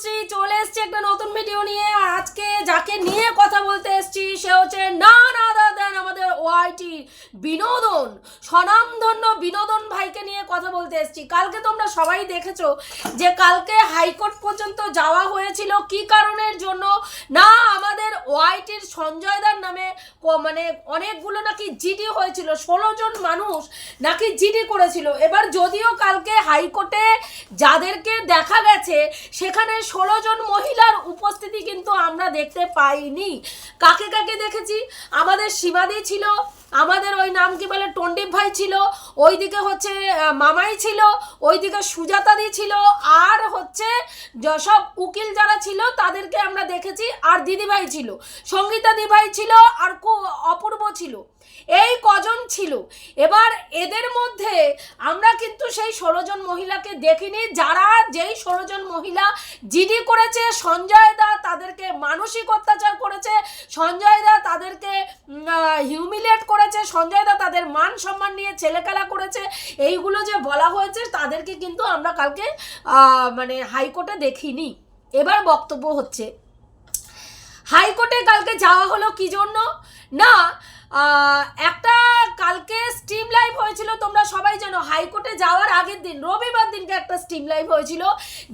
অনুশ্রী চলে এসছে একটা নতুন ভিডিও নিয়ে। আজকে যাকে নিয়ে কথা বলতে এসছি, সে হচ্ছে না না ওয়াইটি বিনোদন, স্বনামধন্য বিনোদন ভাইকে নিয়ে কথা বলতে এসছি। কালকে তোমরা সবাই দেখেছ যে কালকে হাইকোর্ট পর্যন্ত যাওয়া হয়েছিল কি কারণের জন্য? না, আমাদের ওয়াইটির সঞ্জয়দার নামে মানে অনেকগুলো নাকি জিডি হয়েছিল, ষোলো জন মানুষ নাকি জিডি করেছিল। এবার যদিও কালকে হাইকোর্টে যাদেরকে দেখা গেছে, সেখানে ষোলো জন মহিলার উপস্থিতি কিন্তু আমরা দেখতে পাইনি। কাকে কাকে দেখেছি? আমাদের সীমাদি ছিল আমাদের ওই নাম কি বলে, টন্ডিপ ভাই ছিল, ওইদিকে হচ্ছে মামাই ছিল, ওইদিকে সুজাতাদি ছিল, আর হচ্ছে সব উকিল যারা ছিল, তাদেরকে আমরা দেখেছি, আর দিদিভাই ছিল। সঙ্গীতা দিভাই ছিল, আর কু- অপূর্ব ছিল। এই কজন ছিল? এবার এদের মধ্যে আমরা কিন্তু সেই ষোলো জন মহিলাকে দেখিনি। যারা যেই ষোলো জন মহিলা জিডি করেছে, সঞ্জয় দা তাদেরকে মানসিক অত্যাচার করেছে, সঞ্জয় দা তাদেরকে হিউমিলেট করেছে, সঞ্জয় দা তাদের মান সম্মান নিয়ে ছেলেখেলা করেছে, এইগুলো যে বলা হয়েছে তাদেরকে কিন্তু আমরা কালকে মানে হাইকোর্টে দেখিনি। এবার বক্তব্য হচ্ছে, হাইকোর্টে কালকে যাওয়া হলো কি জন্য? না একটা কালকে স্টিম লাইভ হয়েছিল, তোমরা সবাই জানো, হাইকোর্টে যাওয়ার আগের দিন, রবিবার দিনকে একটা স্টিম লাইভ হয়েছিল।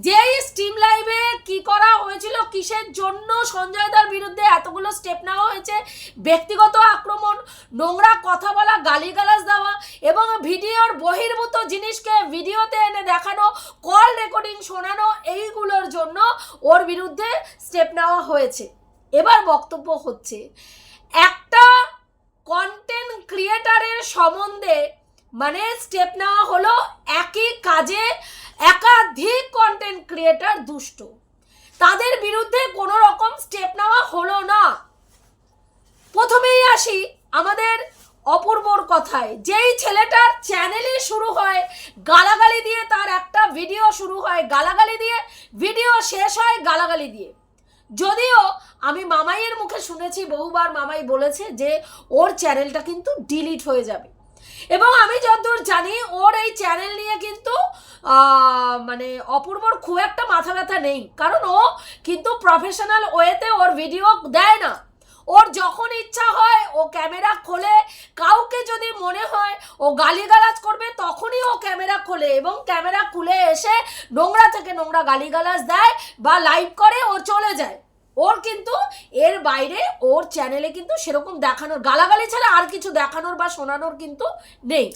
যেই স্টিম লাইভে কি করা হয়েছিল, কিসের জন্য সঞ্জয় দার বিরুদ্ধে এতগুলো স্টেপ নেওয়া হয়েছে, ব্যক্তিগত আক্রমণ, নোংরা কথা বলা, গালিগালাজ দেওয়া, এবং ভিডিওর বহির্ভূত জিনিসকে ভিডিওতে এনে দেখানো কল রেকর্ডিং শোনানো, এইগুলোর জন্য ওর বিরুদ্ধে স্টেপ নেওয়া হয়েছে। এবার বক্তব্য হচ্ছে, একটা কন্টেন্ট ক্রিয়েটারের সম্বন্ধে মানে স্টেপ নেওয়া হলো একই কাজে একাধিক কন্টেন্ট ক্রিয়েটার দুষ্ট। তাদের বিরুদ্ধে কোনো রকম স্টেপ নেওয়া হলো না। প্রথমেই আসি আমাদের অপূর্বর কথায়। যেই ছেলেটার চ্যানেলে শুরু হয়, গালাগালি দিয়ে তার একটা ভিডিও শুরু হয়, গালাগালি দিয়ে ভিডিও শেষ হয়, গালাগালি দিয়ে। যদিও আমি মামাইয়ের মুখে শুনেছি, বহুবার মামাই বলেছে যে ওর চ্যানেলটা কিন্তু ডিলিট হয়ে যাবে। এবং আমি যতদূর জানি, ওর এই চ্যানেল নিয়ে কিন্তু মানে অপূর্বর খুব একটা মাথা ব্যথা নেই। কারণ ও কিন্তু প্রফেশনাল ওয়েতে ওর ভিডিও দেয় না। ওর যখন ইচ্ছা হয়, ও ক্যামেরা খোলে। কাউকে যদি মনে হয় ও গালিগালাজ করবে, তখনই ও ক্যামেরা খোলে এবং ক্যামেরা খুলে এসে নোংরা থেকে নোংরা গালিগালাজ দেয় বা লাইভ করে ও চলে যায়। ওর কিন্তু এর বাইরে ওর চ্যানেলে কিন্তু সেরকম দেখানোর, গালাগালি ছাড়া আর কিছু দেখানোর বা শোনানোর কিন্তু নেই।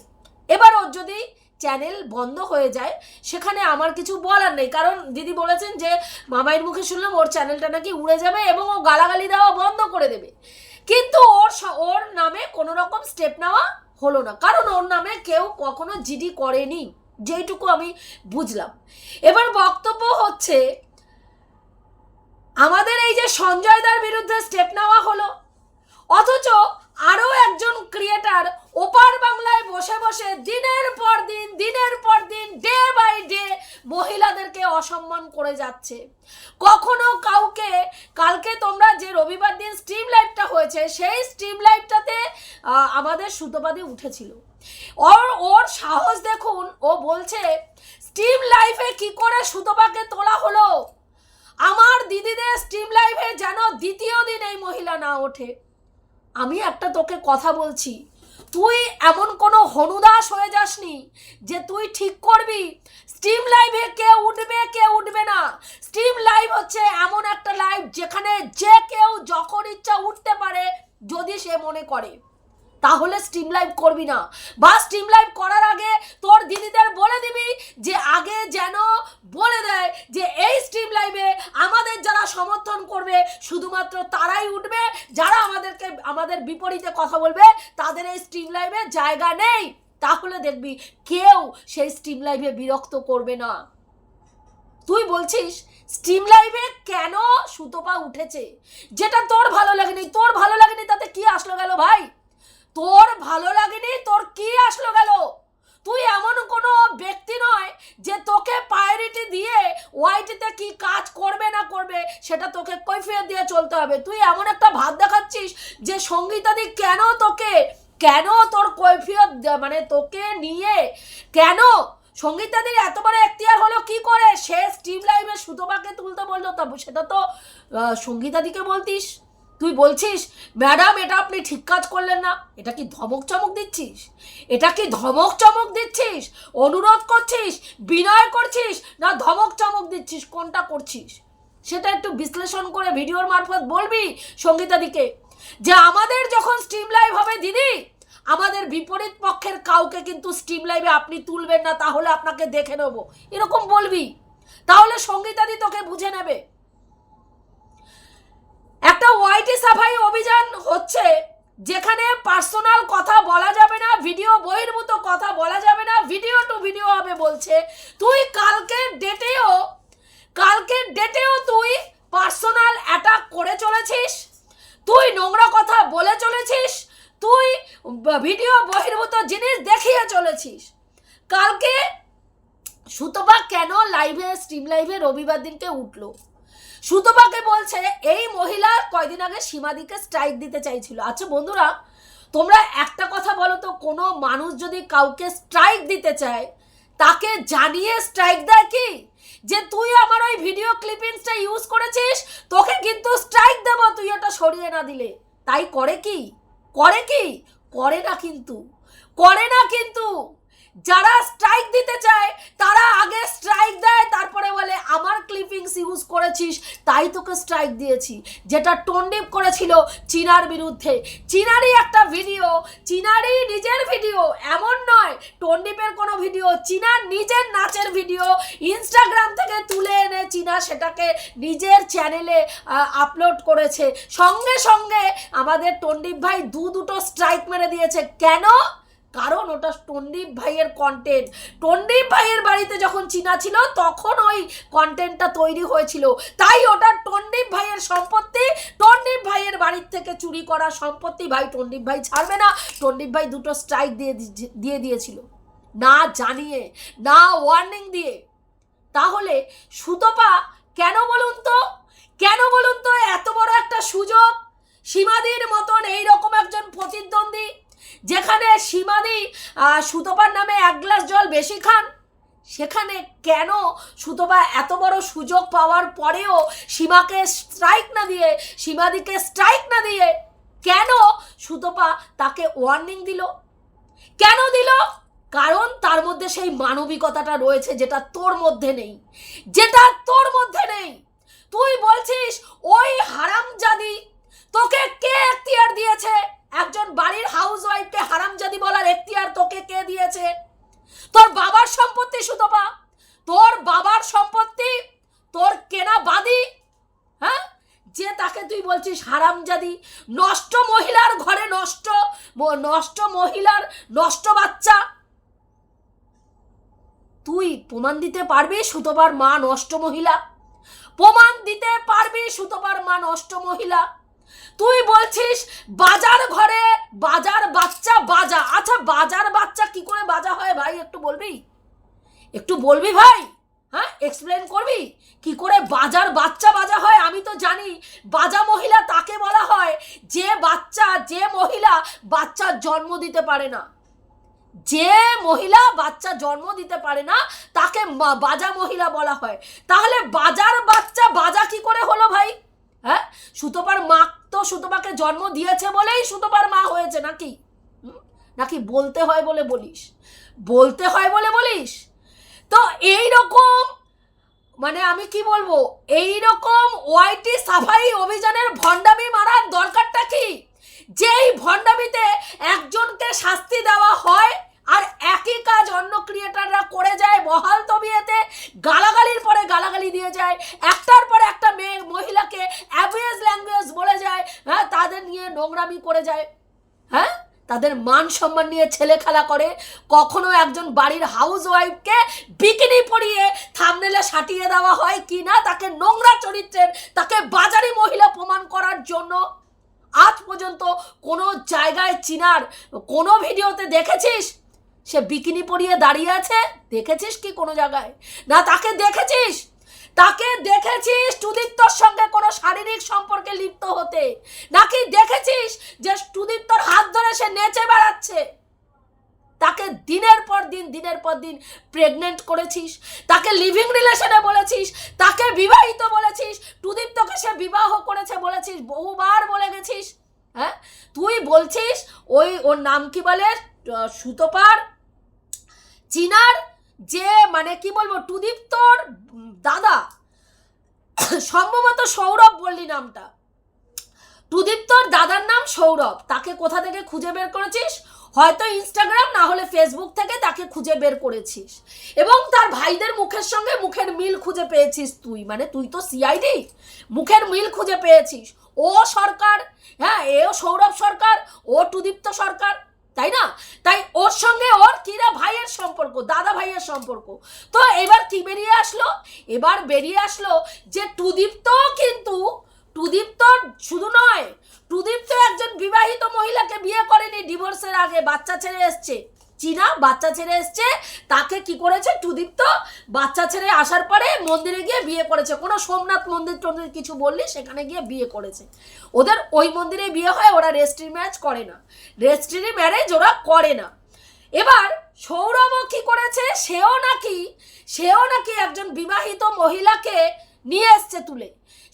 এবার ওর যদি চ্যানেল বন্ধ হয়ে যায়, সেখানে আমার কিছু বলার নেই। কারণ দিদি বলেছেন যে, মামাইয়ের মুখে শুনলাম ওর চ্যানেলটা নাকি উড়ে যাবে এবং ও গালাগালি দেওয়া করে দেবে। কিন্তু ওর ওর নামে কোনো রকম স্টেপ নেওয়া হলো না। কারণ ওর নামে কেউ কখনো জিডি করেনি, যেইটুকু আমি বুঝলাম। এবার বক্তব্য হচ্ছে, আমাদের এই যে সঞ্জয় দার বিরুদ্ধে স্টেপ নেওয়া হলো, অথচ আরও একজন ক্রিয়েটার ওপার বাংলায় বসে বসে দিনের পর দিন, দিনের পর দিন ডে বাই ডে মহিলাদেরকে অসম্মান করে যাচ্ছে। কখনো কাউকে, কালকে তোমরা যে রবিবার দিন স্ট্রিম লাইভটা হয়েছে, সেই স্ট্রিম লাইভটাতে আমাদের সুতোপাদি উঠেছিল। ওর ওর সাহস দেখুন, ও বলছে স্ট্রিম লাইফে কি করে সুতোপাকে তোলা হলো? আমার দিদিদের স্ট্রিম লাইফে যেন দ্বিতীয় দিন এই মহিলা না ওঠে। আমি একটা তোকে কথা বলছি। তুই এমন কোনো হনুদাস হয়ে যাসনি যে তুই ঠিক করবি। স্ট্রিম লাইভে কে উঠবে কে উঠবে না। স্ট্রিম লাইভ হচ্ছে এমন একটা লাইভ যেখানে যে কেউ যখন ইচ্ছা উঠতে পারে, যদি সে মনে করে। তাহলে স্ট্রিম লাইভ করবি না। বা স্ট্রিম লাইভ করার আগে তোর দিদিদের বলে দিবি যে আগে যেন বলে দেয় যে এই স্ট্রিম লাইভে আমাদের যারা সমর্থন করবে, শুধুমাত্র তারাই উঠবে, যারা আমাদেরকে, আমাদের বিপরীতে কথা বলবে, তাদের এই স্ট্রিম লাইভে জায়গা নেই। তাহলে দেখবি কেউ সেই স্ট্রিম লাইভে বিরক্ত করবে না। তুই বলছিস স্ট্রিম লাইভে কেন সুতোপা উঠেছে? যেটা তোর ভালো লাগেনি, তোর ভালো লাগেনি, তাতে কি আসলো গেল ভাই? তোর ভালো লাগেনি, তোর কি আসলো গেল? তুই এমন কোনো ব্যক্তি নয় যে তোকে প্রায়োরিটি দিয়ে ওয়াইটিতে কি কাজ করবে না করবে সেটা তোকে কৈফিয়ত দিয়ে চলতে হবে। তুই এমন একটা ভাব দেখাচ্ছিস যে সঙ্গীতাদি কেন তোকে, কেন তোর কৈফিয়ত মানে তোকে নিয়ে, কেন? সঙ্গীতাদির এত বড় এখতিয়ার হলো কি করে? সে স্ট্রিম লাইভে সুতোপাকে তুলতে বলল তা সেটা তো সঙ্গীতাদিকে বলতিস। তুই বলছিস, ম্যাডাম, এটা আপনি ঠিক কাজ করলেন না। এটা কি ধমক চমক দিচ্ছিস? এটা কি ধমক চমক দিচ্ছিস? অনুরোধ করছিস? বিনয় করছিস? না ধমক চমক দিচ্ছিস? কোনটা করছিস? সেটা একটু বিশ্লেষণ করে ভিডিওর মারফত বলবি সঙ্গীতাদিকে যে আমাদের যখন স্ট্রিম লাইভ হবে, দিদি, আমাদের বিপরীত পক্ষের কাউকে কিন্তু স্ট্রিম লাইভে আপনি তুলবেন না, তাহলে আপনাকে দেখে নেব। এরকম বলবি। তাহলে সঙ্গীতাদি তোকে বুঝে নেবে একটা ওয়াইটি সাফাই অভিযান হচ্ছে, যেখানে পার্সোনাল কথা বলা যাবে না, ভিডিও বহির্ভূত কথা বলা যাবে না, ভিডিও টু ভিডিও হবে বলছে। তুই কালকের ডেটেও কালকের ডেটেও তুই পার্সোনাল অ্যাটাক করে চলেছিস, তুই নোংরা কথা বলে চলেছিস, তুই ভিডিও বহির্ভূত জিনিস দেখিয়ে চলেছিস। কালকে সুতপা কেন লাইভে স্ট্রিম লাইভে রবিবার দিনকে উঠল? সুতপাকে বলছে, এই মহিলা কয়দিন আগে সীমাদিকে স্ট্রাইক দিতে চাইছিল। আচ্ছা বন্ধুরা, তোমরা একটা কথা বলো তো, কোনো মানুষ যদি কাউকে স্ট্রাইক দিতে চায়, তাকে জানিয়ে স্ট্রাইক দেয় কি? যে, তুই আমার ওই ভিডিও ক্লিপিংসটা ইউজ করেছিস, তোকে কিন্তু স্ট্রাইক দেবো, তুই ওটা সরিয়ে না দিলে। তাই করে কি? করে কি? করে না কিন্তু। করে না কিন্তু। যারা স্ট্রাইক দিতে চায়, তারা আগে স্ট্রাইক দেয়, তারপরে বলে, আমার ক্লিপিংস ইউজ করেছিস, তাই তোকে স্ট্রাইক দিয়েছি। যেটা টন্ডিপ করেছিল চীনার বিরুদ্ধে। চীনারই একটা ভিডিও চীনারই নিজের ভিডিও এমন নয়। টন্ডিপের কোনো ভিডিও চীনার নিজের নাচের ভিডিও ইনস্টাগ্রাম থেকে তুলে এনে চীনা সেটাকে নিজের চ্যানেলে আপলোড করেছে। সঙ্গে সঙ্গে আমাদের টন্ডিপ ভাই দু দুটো স্ট্রাইক মেরে দিয়েছে। কেন? কারণ ওটা টন্ডিপ ভাইয়ের কন্টেন্ট টন্ডিপ ভাইয়ের বাড়িতে যখন চীনা ছিল, তখন ওই কন্টেন্টটা তৈরি হয়েছিল। তাই ওটা টন্ডিপ ভাইয়ের সম্পত্তি। টন্ডিপ ভাইয়ের বাড়ির থেকে চুরি করা সম্পত্তি ভাই টন্ডিপ ভাই ছাড়বে না। টন্ডিপ ভাই দুটো স্ট্রাইক দিয়ে দিয়ে দিয়েছিল। না জানিয়ে, না ওয়ার্নিং দিয়ে। তাহলে সুতপা কেন বলুন তো? কেন বলুন তো? এত বড় একটা সুযোগ? সীমাদির মতন এইরকম একজন প্রতিদ্বন্দ্বী যেখানে সীমাদি সুতপার নামে এক গ্লাস জল বেশি খান, সেখানে কেন সুতপা এত বড় সুযোগ পাওয়ার পরেও সীমাকে স্ট্রাইক না দিয়ে, সীমাদিকে স্ট্রাইক না দিয়ে কেন সুতপা তাকে ওয়ার্নিং দিল? কেন দিল? কারণ তার মধ্যে সেই মানবিকতাটা রয়েছে যেটা তোর মধ্যে নেই। যেটা তোর মধ্যে নেই। তুই বলছিস, ওই হারামজাদি, তোকে কে এখতিয়ার দিয়েছে? একজন বাড়ির হাউস ওয়াইফকে হারামজাদি বলার এখতিয়ার তোকে কে দিয়েছে? তোর বাবার সম্পত্তি, সুতপা। তোর বাবার সম্পত্তি, তোর কেনা বাদি হ্যাঁ? যে তাকে তুই বলছিস হারামজাদি, নষ্ট মহিলার ঘরে নষ্ট নষ্ট মহিলার নষ্ট বাচ্চা। তুই প্রমাণ দিতে পারবি সুতপার মা নষ্ট মহিলা? প্রমাণ দিতে পারবি সুতপার মা নষ্ট মহিলা? তুই বলছিস বাজার ঘরে বাজার বাচ্চা বাজা? আচ্ছা বাজার বাচ্চা কি করে বাজা হয় ভাই একটু বলবি? একটু বলবি ভাই? হ্যাঁ এক্সপ্লেন করবি? কি করে বাজার বাচ্চা বাজা হয় আমি তো জানি। বাজা মহিলা তাকে বলা হয় যে বাচ্চা, যে মহিলা বাচ্চার জন্ম দিতে পারে না। যে মহিলা বাচ্চা জন্ম দিতে পারে না, তাকে বাজা মহিলা বলা হয়। তাহলে বাজার বাচ্চা বাজা কি করে হলো ভাই? হ্যাঁ সুতপার মা তো সুতপাকে জন্ম দিয়েছে বলেই সুতপার মা হয়েছে নাকি? নাকি বলতে হয় বলে বলিস? বলতে হয় বলে বলিস? তো এই রকম মানে আমি কি বলব এই রকম ওয়াইটি সাফাই অভিযানের ভণ্ডামি মারার দরকারটা কি? যেই ভণ্ডামিতে একজনকে শাস্তি দেওয়া হয় আর একই কাজ অন্য ক্রিয়েটাররা করে যায়, বহাল তবিয়েতে গালাগালির পরে গালাগালি দিয়ে যায় একটার পর একটা মেয়ে মহিলাকে অ্যাভিয়াস ল্যাঙ্গুয়েজ বলে যায় হ্যাঁ তাদের নিয়ে নোংরামি করে যায় হ্যাঁ তাদের মান সম্মান নিয়ে ছেলে খেলা করে, কখনো একজন বাড়ির হাউস ওয়াইফকে বিকিনি পরিয়ে থামনেলে সাটিয়ে দেওয়া হয় কি না, তাকে নোংরা চরিত্রের, তাকে বাজারি মহিলা প্রমাণ করার জন্য। আজ পর্যন্ত কোনো জায়গায় চিনার, কোনো ভিডিওতে দেখেছিস? সে বিকিনি পরিয়ে দাঁড়িয়ে আছে? দেখেছিস কি কোনো জায়গায়? না, তাকে দেখেছিস? তাকে দেখেছিস সুদীপ্তর সঙ্গে কোনো শারীরিক সম্পর্কে লিপ্ত হতে? নাকি দেখেছিস যে সুদীপ্তর হাত ধরে সে নেচে বেড়াচ্ছে? তাকে দিনের পর দিন, দিনের পর দিন প্রেগনেন্ট করেছিস, তাকে লিভিং রিলেশনে বলেছিস, তাকে বিবাহিত বলেছিস টুদীপ্তকে সে বিবাহ করেছে বলেছিস, বহুবার বলে গেছিস হ্যাঁ? তুই বলছিস ওই ওর নাম কি বলে? সুতোপার? চিনার যে মানে কি বলব টুদীপ্তর উম, দাদা। সম্ভবত সৌরভ বললি নামটা। টুদীপ্তর দাদার নাম সৌরভ। তাকে কোথা থেকে খুঁজে বের করেছিস? হয়তো ইনস্টাগ্রাম না হলে ফেসবুক থেকে তাকে খুঁজে বের করেছিস। এবং তার ভাইদের মুখের সঙ্গে মুখের মিল খুঁজে পেয়েছিস তুই। মানে তুই তো সিআইডি মুখের মিল খুঁজে পেয়েছিস। ও সরকার হ্যাঁ এও সৌরভ সরকার ও টুদীপ্ত সরকার। তাই না? তাই ওর সঙ্গে ওর কিরা ভাইয়ের সম্পর্ক, দাদা ভাইয়ের সম্পর্ক। তো এবার কি বেরিয়ে আসলো? এবার বেরিয়ে আসলো যে টুদীপ্ত কিন্তু টুদীপ্ত শুধু নয় টুদীপ্ত একজন বিবাহিত মহিলাকে বিয়ে করেনি ডিভোর্সের আগে, বাচ্চা ছেড়ে এসছে। চীনা বাচ্চা ছেড়ে এসছে, তাকে কি করেছে টুদীপ্ত? বাচ্চা ছেড়ে আসার পরে মন্দিরে গিয়ে বিয়ে করেছে। কোনো সোমনাথ মন্দির টন্দির কিছু বললি? সেখানে গিয়ে বিয়ে করেছে। ওদের ওই মন্দিরে বিয়ে হয়, ওরা রেজিস্ট্রি ম্যারেজ করে না। রেজিস্ট্রি ম্যারেজ ওরা করে না। এবার সৌরভও কি করেছে? সেও নাকি সেও নাকি একজন বিবাহিত মহিলাকে নিয়ে এসছে তুলে।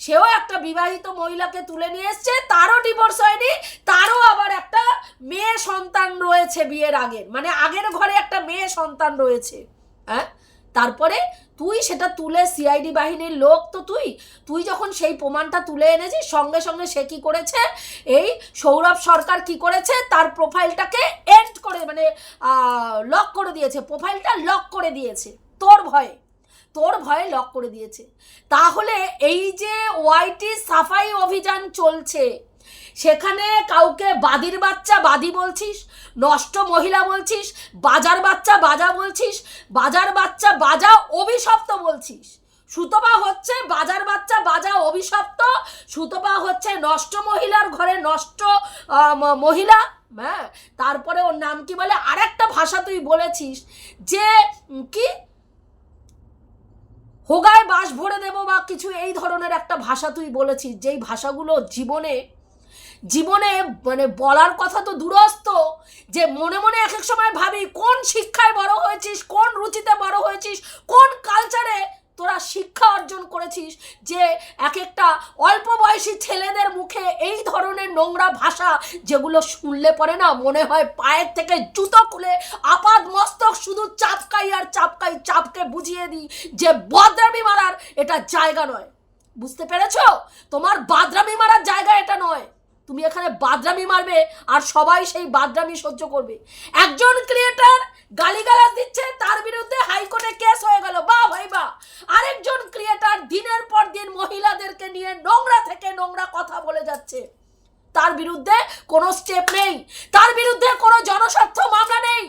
সেও একটা বিবাহিত মহিলাকে তুলে নিয়ে এসছে, তারও ডিভোর্স হয়নি, তারও আবার একটা মেয়ে সন্তান রয়েছে বিয়ের আগের মানে আগের ঘরে একটা মেয়ে সন্তান রয়েছে। হ্যাঁ? তারপরে তুই সেটা তুলে সিআইডি বাহিনীর লোক তো তুই। তুই যখন সেই প্রমাণটা তুলে এনেছিস, সঙ্গে সঙ্গে সে কি করেছে? এই সৌরভ সরকার কি করেছে? তার প্রোফাইলটাকে এন্ড করে মানে লক করে দিয়েছে। প্রোফাইলটা লক করে দিয়েছে। তোর ভয়ে। তোর ভয়ে লক করে দিয়েছে। তাহলে এই যে ওয়াইটি সাফাই অভিযান চলছে, সেখানে কাউকে বাদির বাচ্চা বাদি বলছিস, নষ্ট মহিলা বলছিস, বাজার বাচ্চা বাজা বলছিস, বাজার বাচ্চা বাজা অভিশপ্ত বলছিস। সুতপা হচ্ছে বাজার বাচ্চা বাজা অভিশপ্ত, সুতপা হচ্ছে নষ্ট মহিলার ঘরে নষ্ট মহিলা হ্যাঁ? তারপরে ওর নাম কি বলে? আরেকটা ভাষা তুই বলেছিস যে কি? হোগায় বাস ভরে দেব বা কিছু এই ধরনের একটা ভাষা তুই বলেছিস, যেই ভাষাগুলো জীবনে জীবনে মানে বলার কথা তো দূরস্থ, যে মনে মনে এক এক সময় ভাবি কোন শিক্ষায় বড় হয়েছিস, কোন রুচিতে বড় হয়েছিস, কোন কালচারে তোরা শিক্ষা অর্জন করেছিস যে এক একটা অল্প বয়সী ছেলেদের মুখে এই ধরনের নোংরা ভাষা যেগুলো শুনলে পরে না মনে হয় পায়ের থেকে জুতো খুলে আপাদ মস্তক শুধু চাপকাই আর চাপকাই চাপকে বুঝিয়ে দিই যে বদরামি মারার এটা জায়গা নয়। বুঝতে পেরেছ? তোমার বাদরামি মারার জায়গা এটা নয়। তুমি এখানে বাদরামি মারবে আর সবাই সেই বাদরামি সহ্য করবে। একজন ক্রিয়েটার গালিগালাজ দিচ্ছে তার বিরুদ্ধে হাইকোর্টে কেস হয়ে গেল বা ভাই বা আরেকজন ক্রিয়েটার দিনের পর দিন মহিলাদেরকে নিয়ে নোংরা থেকে নোংরা কথা বলে যাচ্ছে তার বিরুদ্ধে কোনো স্টেপ নেই তার বিরুদ্ধে কোনো জনস্বার্থ মামলা নেই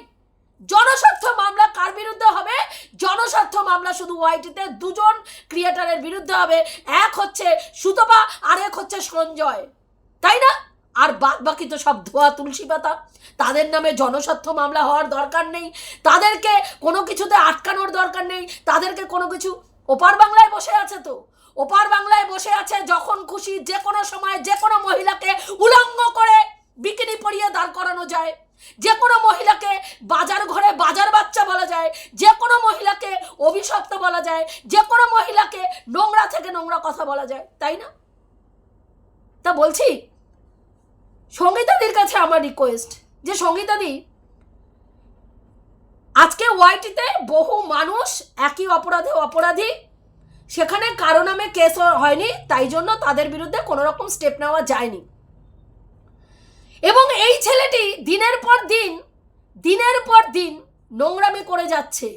জনস্বার্থ মামলা কার বিরুদ্ধে হবে জনস্বার্থ মামলা শুধু ওয়াইটিতে দুজন ক্রিয়েটারের বিরুদ্ধে হবে এক হচ্ছে সুতপা আর এক হচ্ছে সঞ্জয় তাই না আর বাদ বাকি তো সব ধোয়া তুলসী পাতা, তাদের নামে জনস্বার্থ মামলা হওয়ার দরকার নেই, তাদেরকে কোনো কিছুতে আটকানোর দরকার নেই, তাদেরকে কোনো কিছু, ওপার বাংলায় বসে আছে তো, ওপার বাংলায় বসে আছে যখন খুশি যে কোনো সময় যে কোনো মহিলাকে উলঙ্গ করে বিকিনি পরিয়ে দাঁড় করানো যায়, যে কোনো মহিলাকে বাজার ঘরে বাজার বাচ্চা বলা যায়, যে কোনো মহিলাকে অভিশপ্ত বলা যায়, যে কোনো মহিলাকে নোংরা থেকে নোংরা কথা বলা যায়, তাই না? তা বলছি সঙ্গীতাদির কাছে আমার রিকোয়েস্ট যে সঙ্গীতাদি, আজকে ওয়াইটিতে বহু মানুষ একই অপরাধে অপরাধী, সেখানে কারও নামে কেস হয়নি, তাই জন্য তাদের বিরুদ্ধে কোনো রকম স্টেপ নেওয়া যায়নি। এবং এই ছেলেটি দিনের পর দিন, দিনের পর দিন নোংরামি করে যাচ্ছে,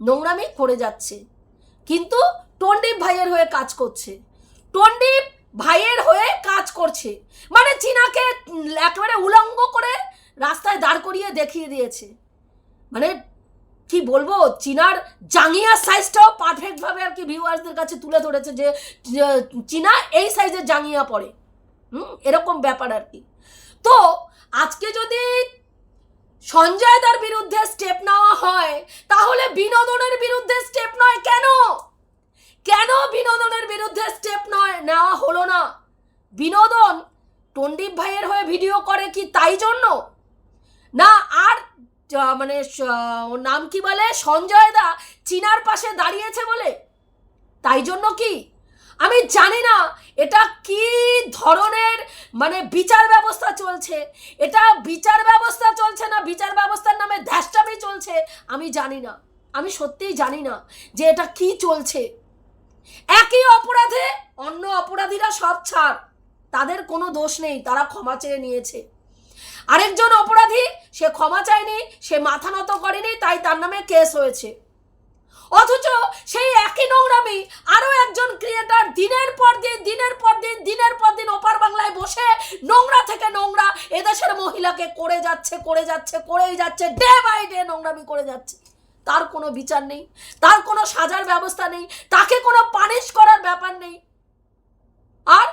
নোংরামি করে যাচ্ছে। কিন্তু টন্ডিপ ভাইয়ের হয়ে কাজ করছে। টন্ডিপ ভাইয়ের হয়ে কাজ করছে। মানে চীনাকে একেবারে উলঙ্গ করে রাস্তায় দাঁড় করিয়ে দেখিয়ে দিয়েছে। মানে কি বলব, চীনার জাঙ্গিয়ার সাইজটাও পারফেক্টভাবে আর কি ভিউয়ার্সদের কাছে তুলে ধরেছে যে চীনা এই সাইজের জাঙ্গিয়া পরে। হুম, এরকম ব্যাপার আর কি। তো আজকে যদি সঞ্জয় দার বিরুদ্ধে স্টেপ নেওয়া হয়, তাহলে বিনোদনের বিরুদ্ধে স্টেপ নয় কেন? কেন বিনোদনের বিরুদ্ধে স্টেপ নেওয়া হলো না। বিনোদন টন্ডিপ ভাইয়ের হয়ে ভিডিও করে কি তাই জন্য? না, আর মানে নাম কি বলে? সঞ্জয় দা চীনার পাশে দাঁড়িয়েছে বলে। তাই জন্য কি? আমি জানি না, এটা কি ধরনের মানে বিচার ব্যবস্থা চলছে? এটা বিচার ব্যবস্থা চলছে না বিচার ব্যবস্থার নামে ধ্যাসটামি চলছে? আমি জানি না। আমি সত্যিই জানি না যে এটা কি চলছে। একই অপরাধে অন্য অপরাধীরা সব ছাড়। তাদের কোনো দোষ নেই, তারা ক্ষমা চেয়ে নিয়েছে। আরেকজন অপরাধী, সে ক্ষমা চায়নি, সে মাথা নত করেনি, তাই তার নামে কেস হয়েছে। অথচ সেই একই নোংরামি আরও একজন ক্রিয়েটার দিনের পর দিন, দিনের পর দিন, দিনের পর দিন ওপার বাংলায় বসে নোংরা থেকে নোংরা এদেশের মহিলাকে করে যাচ্ছে করে যাচ্ছে, করেই যাচ্ছে ডে বাই ডে নোংরামি করে যাচ্ছে। তার কোনো বিচার নেই, তার কোনো সাজার ব্যবস্থা নেই, তাকে কোনো পানিশ করার ব্যাপার নেই। আর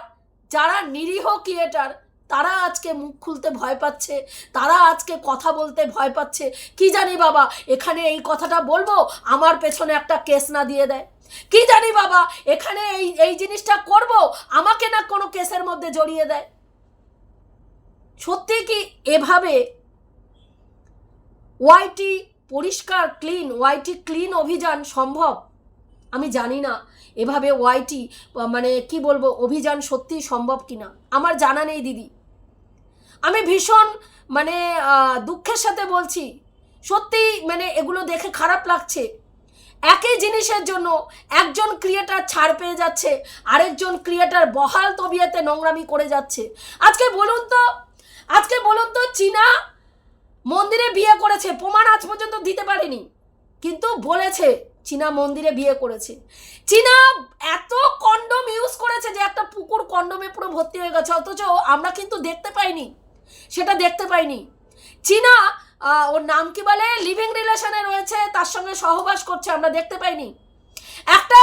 যারা নিরীহ ক্রিয়েটার তারা আজকে মুখ খুলতে ভয় পাচ্ছে, তারা আজকে কথা বলতে ভয় পাচ্ছে। কি জানি বাবা, এখানে এই কথাটা বলব, আমার পেছনে একটা কেস না দিয়ে দেয়। কি জানি বাবা, এখানে এই এই জিনিসটা করব, আমাকে না কোনো কেসের মধ্যে জড়িয়ে দেয়। সত্যি কি এভাবে ওয়াইটি পরিষ্কার ক্লিন ওয়াইটি ক্লিন অভিযান সম্ভব? আমি জানি না এভাবে ওয়াইটি মানে কি বলব, অভিযান সত্যি সম্ভব কিনা। আমার জানা নেই, দিদি। আমি ভীষণ মানে দুঃখের সাথে বলছি। সত্যি মানে এগুলো দেখে খারাপ লাগছে। একই জিনিসের জন্য একজন ক্রিয়েটার ছাড় পেয়ে যাচ্ছে, আরেকজন ক্রিয়েটার বহাল তবিয়াতে নোংরামি করে যাচ্ছে। আজকে বলুন তো, আজকে বলুন তো চীনা মন্দিরে বিয়ে করেছে, প্রমাণ আজ পর্যন্ত দিতে পারেনি। কিন্তু বলেছে, চীনা মন্দিরে বিয়ে করেছে। চীনা এত কন্ডম ইউজ করেছে যে একটা পুকুর কন্ডমে পুরো ভর্তি হয়ে গেছে, অথচ আমরা কিন্তু দেখতে পাইনি, সেটা দেখতে পাইনি। চীনা ওর নাম কি বলে? লিভিং রিলেশনে রয়েছে, তার সঙ্গে সহবাস করছে, আমরা দেখতে পাইনি। একটা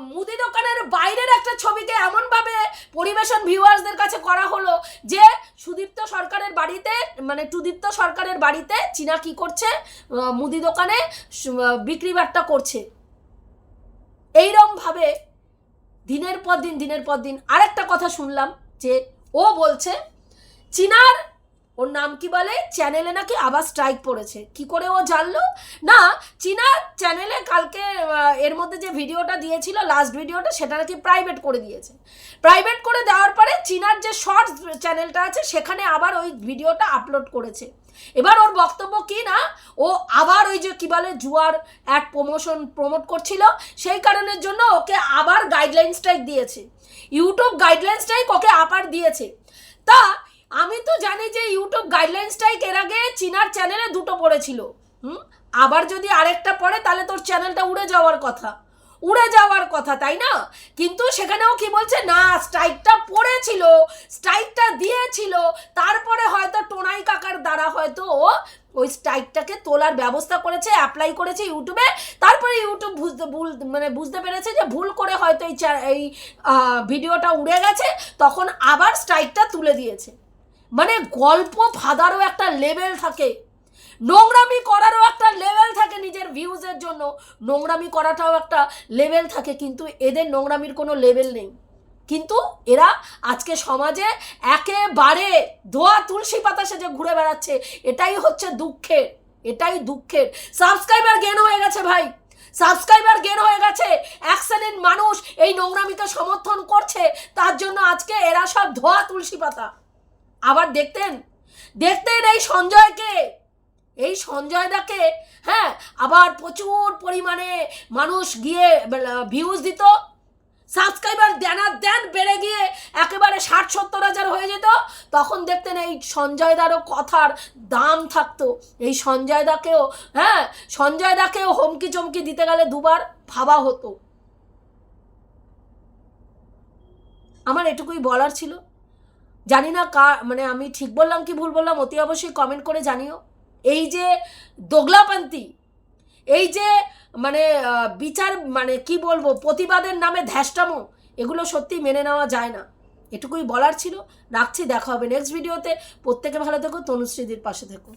মুদি দোকানের বাইরের একটা ছবিকে এমনভাবে পরিবেশন ভিউয়ার্সদের কাছে করা হলো যে সুদীপ্ত সরকারের বাড়িতে মানে টুদীপ্ত সরকারের বাড়িতে চীনা কি করছে? মুদি দোকানে সু- বিক্রি বাট্টা করছে। এইরকম ভাবে দিনের পর দিন, দিনের পর দিন আরেকটা কথা শুনলাম যে ও বলছে, চীনার ওর নাম কি বলে? চ্যানেলে নাকি আবার স্ট্রাইক পড়েছে। কি করে ও জানলো? না, চীনা চ্যানেলে কালকে এর মধ্যে যে ভিডিওটা দিয়েছিল লাস্ট ভিডিওটা, সেটা নাকি প্রাইভেট করে দিয়েছে। প্রাইভেট করে দেওয়ার পরে চীনার যে শর্টস চ্যানেলটা আছে, সেখানে আবার ওই ভিডিওটা আপলোড করেছে। এবার ওর বক্তব্য কি না? ও আবার ওই যে কি বলে, জুয়ার অ্যাড প্রমোশন প্রমোট করছিল, সেই কারণের জন্য ওকে আবার গাইডলাইন স্ট্রাইক দিয়েছে। ইউটিউব গাইডলাইন স্ট্রাইক ওকে আবার দিয়েছে। তা আমি তো জানি যে ইউটিউব গাইডলাইন স্ট্রাইক এর আগে চীনার চ্যানেলে দুটো পড়েছিল। হুম? আবার যদি আরেকটা পড়ে, তাহলে তোর চ্যানেলটা উড়ে যাওয়ার কথা। উড়ে যাওয়ার কথা, তাই না? কিন্তু সেখানেও কি বলছে, না স্ট্রাইকটা পড়েছিল স্ট্রাইকটা দিয়েছিল। তারপরে হয়তো টোনাই কাকার দ্বারা হয়তো ও ওই স্ট্রাইকটাকে তোলার ব্যবস্থা করেছে অ্যাপ্লাই করেছে ইউটিউবে তারপরে ইউটিউব বুঝতে, ভুল মানে বুঝতে পেরেছে যে ভুল করে হয়তো এই এই ভিডিওটা উড়ে গেছে। তখন আবার স্ট্রাইকটা তুলে দিয়েছে। মানে গল্প ফাদারও একটা লেভেল থাকে। নোংরামি করারও একটা লেভেল থাকে নিজের ভিউজের জন্য। নোংরামি করাটাও একটা লেভেল থাকে, কিন্তু এদের নোংরামির কোনো লেভেল নেই। কিন্তু এরা আজকে সমাজে একেবারে ধোয়া তুলসী পাতা সেজে ঘুরে বেড়াচ্ছে। এটাই হচ্ছে দুঃখের, এটাই দুঃখের। সাবস্ক্রাইবার গেন হয়ে গেছে ভাই। সাবস্ক্রাইবার গেন হয়ে গেছে। শ্রেণির মানুষ এই নোংরামিকে সমর্থন করছে। তার জন্য আজকে এরা সব ধোয়া তুলসী পাতা। আবার দেখতেন? দেখতেন এই সঞ্জয়কে? এই সঞ্জয় দাকে হ্যাঁ আবার প্রচুর পরিমাণে মানুষ গিয়ে ভিউজ দিত। সাবস্ক্রাইবার দেনার দেন বেড়ে গিয়ে একেবারে ষাট সত্তর হাজার হয়ে যেত। তখন দেখতেন এই সঞ্জয় দারও কথার দাম থাকতো। এই সঞ্জয় দাকেও হ্যাঁ সঞ্জয় দাকেও হুমকি চমকি দিতে গেলে দুবার ভাবা হতো। আমার এটুকুই বলার ছিল। জানি না কার মানে আমি ঠিক বললাম কি ভুল বললাম, অতি অবশ্যই কমেন্ট করে জানিও। এই যে দোগলাপান্তি এই যে মানে বিচার মানে কি বলব, প্রতিবাদের নামে ধ্যাসটামো এগুলো সত্যি মেনে নেওয়া যায় না। এটুকুই বলার ছিল। রাখছি, দেখা হবে নেক্সট ভিডিওতে প্রত্যেকে ভালো থেকো, তনুশ্রীদির পাশে থেকো।